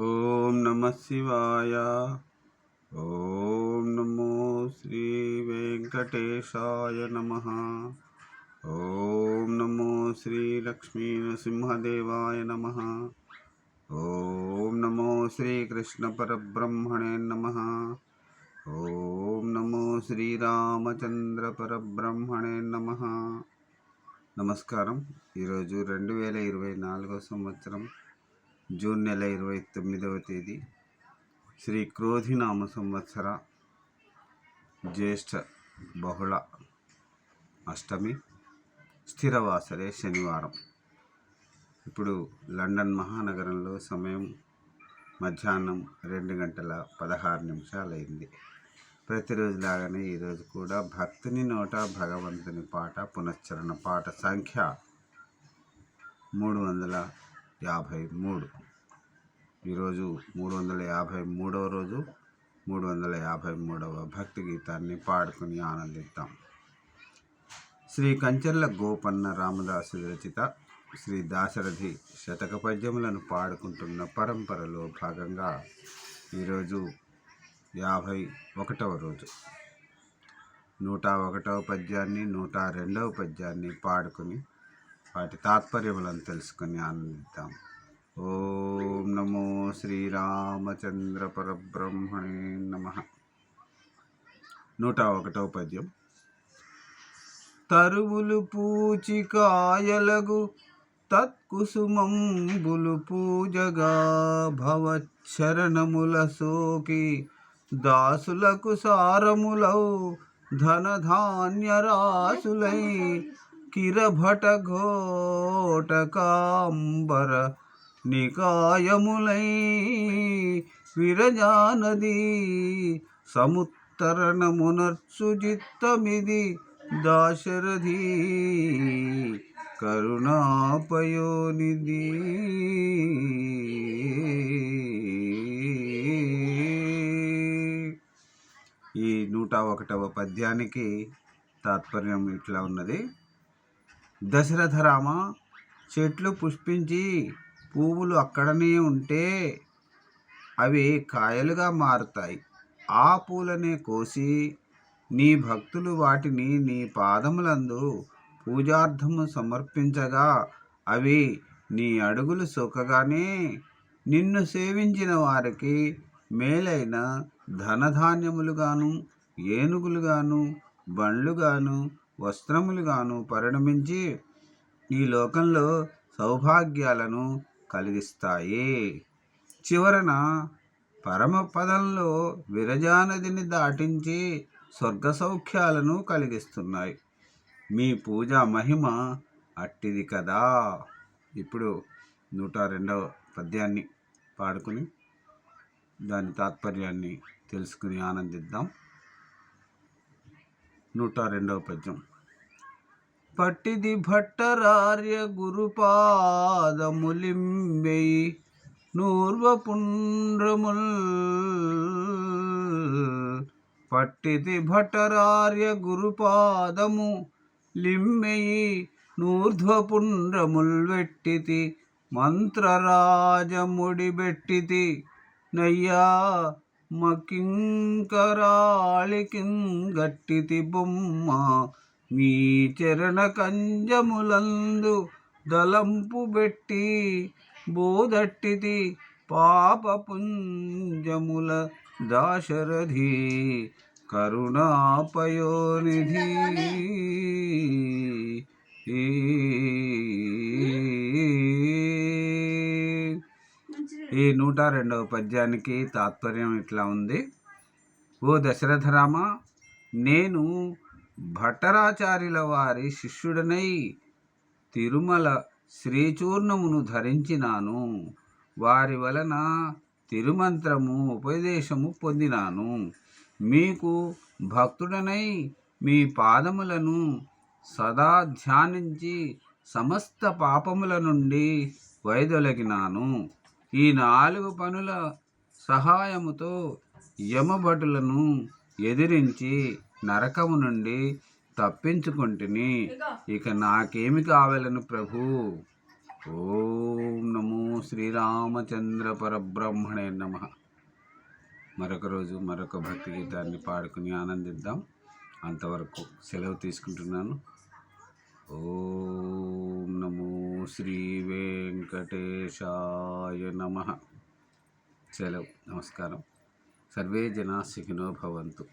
ఓం నమ శివాయ. ఓం నమో శ్రీ వెంకటేశాయ నమ. ఓం నమో శ్రీ లక్ష్మీ నృసింహదేవాయ నమ. ఓం నమో శ్రీ కృష్ణ పరబ్రహ్మణే నమ. ఓం నమో శ్రీరామచంద్ర పరబ్రహ్మణే నమ. నమస్కారం. ఈరోజు రెండు వేల ఇరవై నాలుగో సంవత్సరం జూన్ నెల ఇరవై తొమ్మిదవ తేదీ. శ్రీ క్రోధినామ సంవత్సర జ్యేష్ఠ బహుళ అష్టమి స్థిరవాసరే శనివారం. ఇప్పుడు లండన్ మహానగరంలో సమయం మధ్యాహ్నం రెండు గంటల పదహారు నిమిషాలైంది. ప్రతిరోజు లాగానే ఈరోజు కూడా భక్తుని నోట భగవంతుని పాట పునశ్చరణ పాట సంఖ్య మూడు వందల యాభై మూడు ఈరోజు మూడు వందల యాభై మూడవ రోజు మూడు వందల యాభై మూడవ భక్తి గీతాన్ని పాడుకుని ఆనందిద్దాం. శ్రీ కంచర్ల గోపన్న రామదాసు రచిత శ్రీ దాశరథి శతక పద్యములను పాడుకుంటున్న పరంపరలో భాగంగా ఈరోజు యాభై ఒకటవ రోజు. నూట ఒకటవ పద్యాన్ని నూట రెండవ పద్యాన్ని పాడుకుని వాటి తాత్పర్యములను తెలుసుకుని ఆనందిద్దాం ఓం నమో శ్రీరామచంద్ర పరబ్రహ్మణే నమ నూట ఒకటవ పద్యం తరువులు పూచికాయలగు తత్కుసుమంబులు పూజగా భవచ్చరణముల సోకి దాసులకు సారములౌ ధనధాన్యరాసులై కిరభట ఘోటకాంబర నికాయములై విరజానది సముత్తరణమునర్సుజిత్తమిది దాశరథి కరుణాపయోనిది ఈ నూట ఒకటవ పద్యానికి తాత్పర్యం ఇట్లా ఉన్నది. దశరథ రామ చెట్లు పుష్పించి పువ్వులు అక్కడనే ఉంటే అవి కాయలుగా మారుతాయి. ఆ పూలనే కోసి నీ భక్తులు వాటిని నీ పాదములందు పూజార్థము సమర్పించగా అవి నీ అడుగులు సోకగానే నిన్ను సేవించిన వారికి మేలైన ధనధాన్యములుగాను ఏనుగులుగాను బండ్లుగాను వస్త్రములుగాను పరిణమించి ఈ లోకంలో సౌభాగ్యాలను కలిగిస్తాయి. చివరన పరమపదంలో విరజానదిని దాటించి స్వర్గ సౌఖ్యాలను కలిగిస్తున్నాయి. మీ పూజ మహిమ అట్టిది కదా. ఇప్పుడు నూట రెండవ పద్యాన్ని పాడుకుని దాని తాత్పర్యాన్ని తెలుసుకుని ఆనందిద్దాం. నూట రెండవ పద్యం. పట్టిది భట్టరార్య గురుపాదములింబెయి నూర్వపుండ్రముల్. పట్టిది భట్టరార్య గురుపాదము లిమ్మెయి నూర్ధ్వపుండ్రముల్ వెట్టితి మంత్రరాజముడి బెట్టితి నయ్యా మకింకరాళికిం గట్టితి బొమ్మ మీ చరణ కంజములందు దలంపు పెట్టి బోధట్టితి పాప పుంజముల దాశరథి కరుణాపయోనిధి. ఈ నూట రెండవ పద్యానికి తాత్పర్యం ఇట్లా ఉంది. ఓ దశరథ రామ నేను భట్టరాచార్యుల వారి శిష్యుడనై తిరుమల శ్రీచూర్ణమును ధరించినాను. వారి వలన తిరుమంత్రము ఉపదేశము పొందినాను. మీకు భక్తుడనై మీ పాదములను సదా ధ్యానించి సమస్త పాపముల నుండి వైదొలగినాను. ఈ నాలుగు పనుల సహాయముతో యమభటులను ఎదిరించి నరకము నుండి తప్పించుకుంటుని. ఇక నాకేమి కావాలను ప్రభు? ఓం నమో శ్రీరామచంద్ర పరబ్రహ్మణే నమ. మరొక రోజు మరొక భక్తి గీతాన్ని పాడుకుని ఆనందిద్దాం. అంతవరకు సెలవు తీసుకుంటున్నాను. ఓం నమో శ్రీ వెంకటేశాయ నమ. సెలవు నమస్కారం. సర్వే జనా సుఖినో భవంతు.